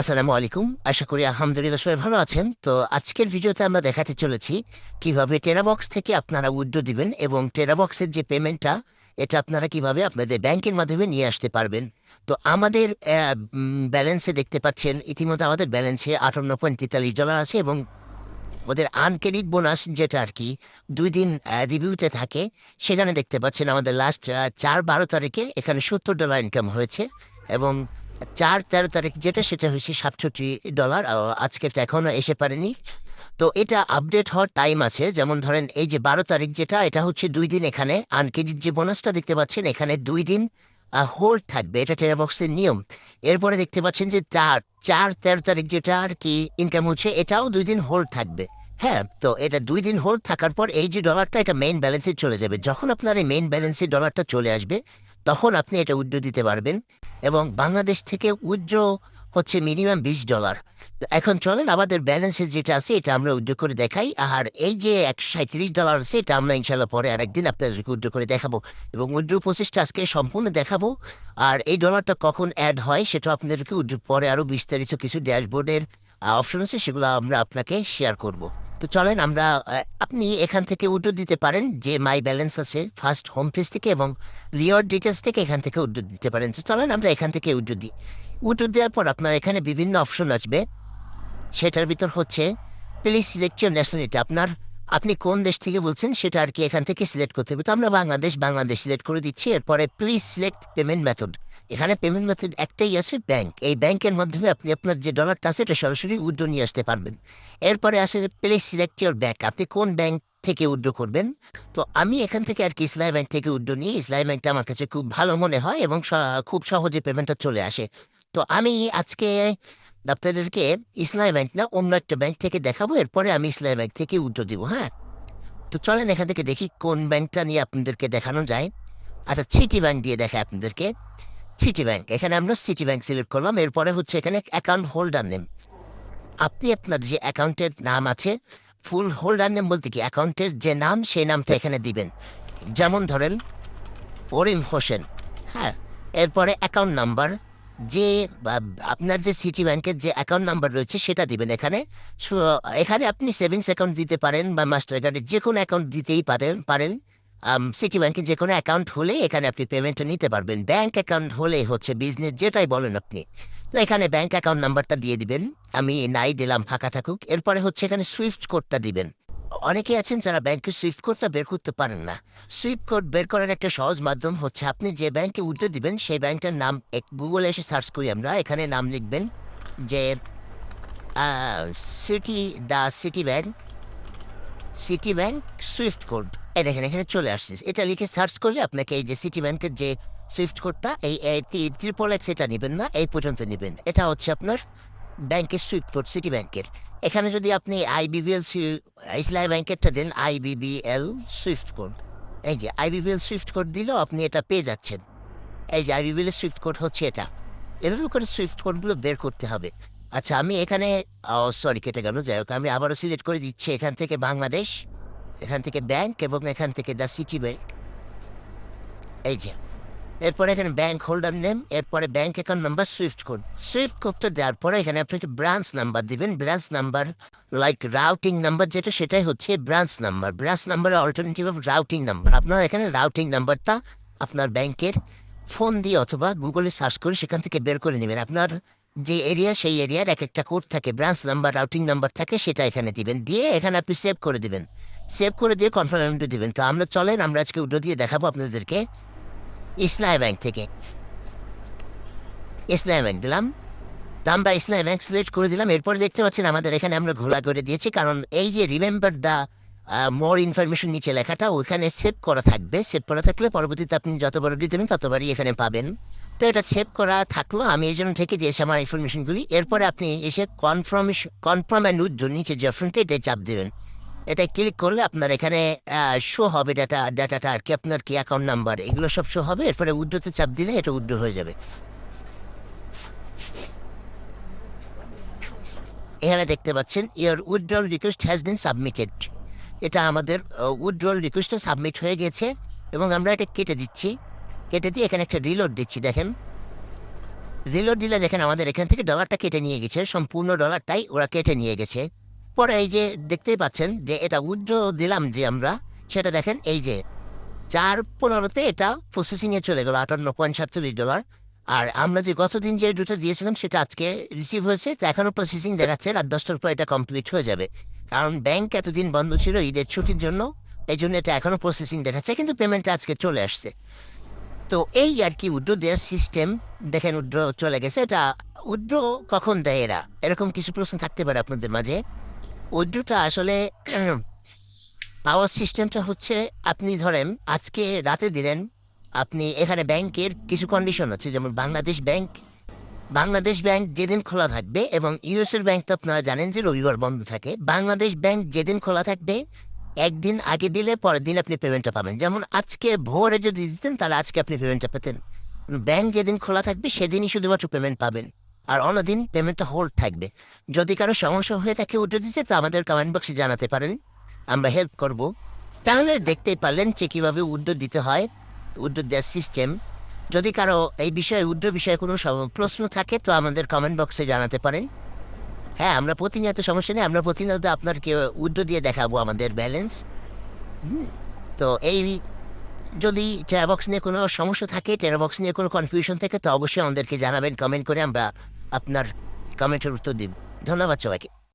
আসসালামু আলাইকুম। আশা করি আলহামদুলিল্লাহ সবাই ভালো আছেন। তো আজকের ভিডিওতে আমরা দেখাতে চলেছি কীভাবে টেরাবক্স থেকে আপনারা উইড্রো দিবেন এবং টেরাবক্সের যে পেমেন্টটা, এটা আপনারা কীভাবে আপনাদের ব্যাংকের মাধ্যমে নিয়ে আসতে পারবেন। তো আমাদের ব্যালেন্সে দেখতে পাচ্ছেন, ইতিমধ্যে আমাদের ব্যালেন্সে আটান্ন পয়েন্ট তেতাল্লিশ ডলার আছে এবং ওদের আনক্রেডিট বোনাস যেটা আর কি, দুই দিন রিভিউতে থাকে। সেখানে দেখতে পাচ্ছেন আমাদের লাস্ট চার বারো তারিখে এখানে সত্তর ডলার ইনকাম হয়েছে এবং চার তেরো তারিখ যেটা সেটা হয়েছে সাতষট্টি ডলার আজকে এখনও এসে পারেনি। তো এটা আপডেট হওয়ার টাইম আছে। যেমন ধরেন এই যে বারো তারিখ যেটা, এটা হচ্ছে দুই দিন এখানে। আনক্রেডিট যে বোনাসটা দেখতে পাচ্ছেন, এখানে দুই দিন হোল্ড থাকবে। এটা টেরাবক্সের নিয়ম। এরপরে দেখতে পাচ্ছেন যে চার চার তেরো তারিখ যেটা আর কি ইনকাম হচ্ছে, এটাও দুই দিন হোল্ড থাকবে। হ্যাঁ তো এটা দুই দিন হোল্ড থাকার পর এই যে ডলারটা এটা মেইন ব্যালেন্সে চলে যাবে। যখন আপনার এই মেইন ব্যালেন্সে ডলারটা চলে আসবে, তখন আপনি এটা উইড্রো দিতে পারবেন এবং বাংলাদেশ থেকে উইড্রো হচ্ছে মিনিমাম বিশ ডলার এখন চলেন আমাদের ব্যালেন্সে যেটা আছে এটা আমরা উইড্রো করে দেখাই। আর এই যে একশো সাঁত্রিশ ডলার আছে, এটা আমরা ইনশাল্লাহ পরে আরেকদিন আপনাদেরকে উইড্রো করে দেখাবো এবং উইড্রো প্রসেসটা আজকে সম্পূর্ণ দেখাবো। আর এই ডলারটা কখন অ্যাড হয়, সেটা আপনাদেরকে উইড্রো পরে আরও বিস্তারিত কিছু ড্যাশবোর্ডের অপশন আছে, সেগুলো আমরা আপনাকে শেয়ার করব। তো চলেন আমরা আপনি এখান থেকে উইড্রো দিতে পারেন যে মাই ব্যালেন্স আছে ফার্স্ট হোম পেজ থেকে এবং রিওয়ার্ড ডিটেলস থেকে এখান থেকে উইড্রো দিতে পারেন। তো চলেন আমরা এখান থেকে উইড্রো দিই। উইড্রো দেওয়ার পর আপনার এখানে বিভিন্ন অপশন আসবে। সেটার ভিতর হচ্ছে প্লিজ সিলেক্ট ইউর ন্যাশনালিটি আপনার আপনি কোন দেশ থেকে বলছেন সেটা আর কি এখান থেকে সিলেক্ট করতে হবে। তো আমরা বাংলাদেশ বাংলাদেশ সিলেক্ট করে দিচ্ছি। এরপরে প্লিজ সিলেক্ট পেমেন্ট মেথড এখানে পেমেন্ট মেথড একটাই আছে ব্যাংক এই ব্যাংকের মাধ্যমে আপনি আপনার যে ডলারটা আছে এটা সরাসরি উইড্রো নিয়ে আসতে পারবেন। এরপরে আসে প্লিজ সিলেক্ট ইউর ব্যাংক আপনি কোন ব্যাংক থেকে উইড্রো করবেন? তো আমি এখান থেকে আর কি ইসলামী ব্যাংক থেকে উইড্রো নিই। ইসলামী ব্যাংকটা আমার কাছে খুব ভালো মনে হয় এবং খুব সহজে পেমেন্টটা চলে আসে। তো আমি আজকে আপনাদেরকে ইসলামী ব্যাংক না, অন্য একটা ব্যাংক থেকে দেখাবো, এরপরে আমি ইসলামী ব্যাংক থেকে উইড্রো দিব হ্যাঁ? তো চলেন এখান থেকে দেখি কোন ব্যাংকটা নিয়ে আপনাদেরকে দেখানো যায়। আচ্ছা সিটি ব্যাংক দিয়ে দেখে আপনাদেরকে। সিটি ব্যাংক এখানে আমরা সিটি ব্যাংক সিলেক্ট করলাম, এরপরে হচ্ছে এখানে অ্যাকাউন্ট হোল্ডার নেম আপনি আপনার যে অ্যাকাউন্টের নাম আছে ফুল হোল্ডার নেম বলতে কি অ্যাকাউন্টের যে নাম, সেই নামটা এখানে দিবেন। যেমন ধরেন করিম হোসেন হ্যাঁ? এরপরে অ্যাকাউন্ট নাম্বার যে আপনার যে সিটি ব্যাংকের যে অ্যাকাউন্ট নাম্বার রয়েছে, সেটা দিবেন এখানে। এখানে আপনি সেভিংস অ্যাকাউন্ট দিতে পারেন বা মাস্টার কার্ডের যে কোনো অ্যাকাউন্ট দিতেই পারেন পারেন। সিটি ব্যাংকের যে কোনো অ্যাকাউন্ট হলে এখানে আপনি পেমেন্টটা নিতে পারবেন। ব্যাংক অ্যাকাউন্ট হলে হচ্ছে বিজনেস যেটাই বলেন আপনি। তো এখানে ব্যাংক অ্যাকাউন্ট নাম্বারটা দিয়ে দিবেন। আমি নাই দিলাম, ফাঁকা থাকুক। এরপরে হচ্ছে এখানে সুইফট কোডটা দিবেন। অনেকে আছেন যারা ব্যাংকের সুইফট কোডটা বের করতে পারেন না। সুইফট কোড বের করার একটা সহজ মাধ্যম হচ্ছে আপনি যে ব্যাংকে উঠতে দিবেন, সেই ব্যাংকটার নাম এক গুগলে এসে সার্চ করি আমরা। এখানে নাম লিখবেন যে City the City Bank City Bank swift code. এই দেখেন, এখানে চলে আসছে। এটা লিখে সার্চ করলে আপনাকে এই যে সিটি ব্যাংকের যে সুইফট কোডটা, এই ত্রিপল এক্স এটা নেবেন না, এই পর্যন্ত নেবেন। এটা হচ্ছে আপনার ব্যাংকের সুইফট কোড সিটি ব্যাংকের। এখানে যদি আপনি আইবিবিএল ইসলামী ব্যাংকেরটা দেন আইবিবিএল সুইফট কোড। এই যে আইবিবিএল সুইফট কোড দিলেও আপনি এটা পেয়ে যাচ্ছেন। এই যে আইবিবিএল সুইফট কোড হচ্ছে এটা। এভাবে করে সুইফট কোডগুলো বের করতে হবে। আচ্ছা আমি এখানে সরি, কেটে গেল, যাই হোক, আমি আবারও সিলেক্ট করে দিচ্ছি এখান থেকে বাংলাদেশ, এখান থেকে ব্যাংক এবং এখান থেকে দ্য সিটি ব্যাংক। এই যে এরপরে এখানে ব্যাংক হোল্ডার নেম এরপরে bank account number swift code swift কোডটা দেওয়ার পরে এখানে আপনি একটা ব্রাঞ্চ নাম্বার দিবেন। Branch number like routing number যেটা, সেটাই হচ্ছে branch number branch number alternative of routing number আপনার এখানে রাউটিং নাম্বারটা আপনার ব্যাংকের ফোন দিয়ে অথবা গুগলে সার্চ করে সেখান থেকে বের করে নেবেন। আপনার যে এরিয়া সেই এরিয়ার এক একটা কোড থাকে। ব্রাঞ্চ নাম্বার রাউটিং নাম্বার থাকে, সেটা এখানে দিবেন। দিয়ে এখানে আপনি সেভ করে দিবেন। সেভ করে দিয়ে কনফার্ম দিবেন। তো আমরা চলেন, আমরা আজকে উড্রো দিয়ে দেখাবো আপনাদেরকে ইসলামী ব্যাংক থেকে ইসলামী ব্যাংক দিলাম। আমরা ইসলামী ব্যাংক সিলেক্ট করে দিলাম। এরপরে দেখতে পাচ্ছেন আমাদের এখানে আমরা ঘোলা করে দিয়েছি। কারণ এই যে রিমেম্বার দ্য মোর ইনফরমেশন নিচে লেখাটা, ওইখানে সেভ করা থাকবে। সেভ করা থাকলে পরবর্তীতে আপনি যতবার দিতেন ততবারই এখানে পাবেন। তো এটা সেভ করা থাকল। আমি এই জন্য থেকে দিয়েছি আমার ইনফরমেশনগুলি এরপরে আপনি এসে কনফার্মেশন কনফার্ম অ্যান্ড উইথ নিচে যে অপশনটা চাপ দেবেন। এটা ক্লিক করলে আপনার এখানে শো হবে ডাটা ডাটাটা আর কি, আপনার কি অ্যাকাউন্ট নাম্বার এগুলো সব শো হবে, এরপরে উড্রোতে চাপ দিলে এটা উড্রো হয়ে যাবে। এখানে দেখতে পাচ্ছেন your withdrawal request has been submitted এটা আমাদের উইথড্রল রিকোয়েস্টটা সাবমিট হয়ে গেছে, এবং আমরা এটা কেটে দিচ্ছি। কেটে দিয়ে এখানে একটা রিলোড দিচ্ছি, দেখেন। রিলোড দিলে দেখেন আমাদের এখান থেকে ডলারটা কেটে নিয়ে গেছে, সম্পূর্ণ ডলারটাই ওরা কেটে নিয়ে গেছে। পরে এই যে দেখতেই পাচ্ছেন যে এটা উইথড্র দিলাম যে আমরা, সেটা দেখেন এই যে চার পনেরোতে এটা প্রসেসিংয়ে চলে গেল আটান্ন পয়েন্ট সাতচল্লিশ ডলার। আর আমরা যে গতদিন যে দুটো দিয়েছিলাম, সেটা আজকে রিসিভ হয়েছে, তো এখনও প্রসেসিং দেখাচ্ছে রাত দশটার পর এটা কমপ্লিট হয়ে যাবে। কারণ ব্যাংক এতদিন বন্ধ ছিল ঈদের ছুটির জন্য এই জন্য এটা এখনও প্রসেসিং দেখাচ্ছে, কিন্তু পেমেন্টটা আজকে চলে আসছে। তো এই আর কি উড্রো দেওয়ার সিস্টেম দেখেন উড্রো চলে গেছে, এটা উড্রো কখন দেয় এরা? এরকম কিছু প্রশ্ন থাকতে পারে আপনাদের মাঝে। উড্রোটা আসলে পাওয়ার সিস্টেমটা হচ্ছে আপনি ধরেন আজকে রাতে দিলেন, আপনি এখানে ব্যাংকের কিছু কন্ডিশন আছে, যেমন বাংলাদেশ ব্যাংক বাংলাদেশ ব্যাংক যেদিন খোলা থাকবে এবং ইউএসএর ব্যাংক তো আপনারা জানেন যে রবিবার বন্ধ থাকে, বাংলাদেশ ব্যাংক যেদিন খোলা থাকবে, একদিন আগে দিলে পরের দিন আপনি পেমেন্টটা পাবেন। যেমন আজকে ভোরে যদি দিতেন, তাহলে আজকে আপনি পেমেন্টটা পেতেন। ব্যাংক যেদিন খোলা থাকবে, সেদিনই শুধুমাত্র পেমেন্ট পাবেন। আর অন্যদিন পেমেন্টটা হোল্ড থাকবে। যদি কারও সমস্যা হয়ে থাকে উঠে দিতে তো আমাদের কমেন্ট বক্সে জানাতে পারেন। আমরা হেল্প করব। তাহলে দেখতেই পারলেন যে কীভাবে উদ্যোগ দিতে হয়, উদ্যোগ দেওয়ার সিস্টেম যদি কারও এই বিষয়ে, উদ্যোগ বিষয়ে কোনো প্রশ্ন থাকে তো আমাদের কমেন্ট বক্সে জানাতে পারেন। হ্যাঁ আমরা প্রতিনিয়ত, সমস্যা নেই, আমরা প্রতিনিয়ত আপনার কেউ উদ্যোগ দিয়ে দেখাবো আমাদের ব্যালেন্স তো এই যদি টেরাবক্স নিয়ে কোনো সমস্যা থাকে টেরাবক্স নিয়ে কোনো কনফিউশন থাকে তো অবশ্যই আমাদেরকে জানাবেন কমেন্ট করে আমরা আপনার কমেন্টের উত্তর দিব। ধন্যবাদ সবাইকে।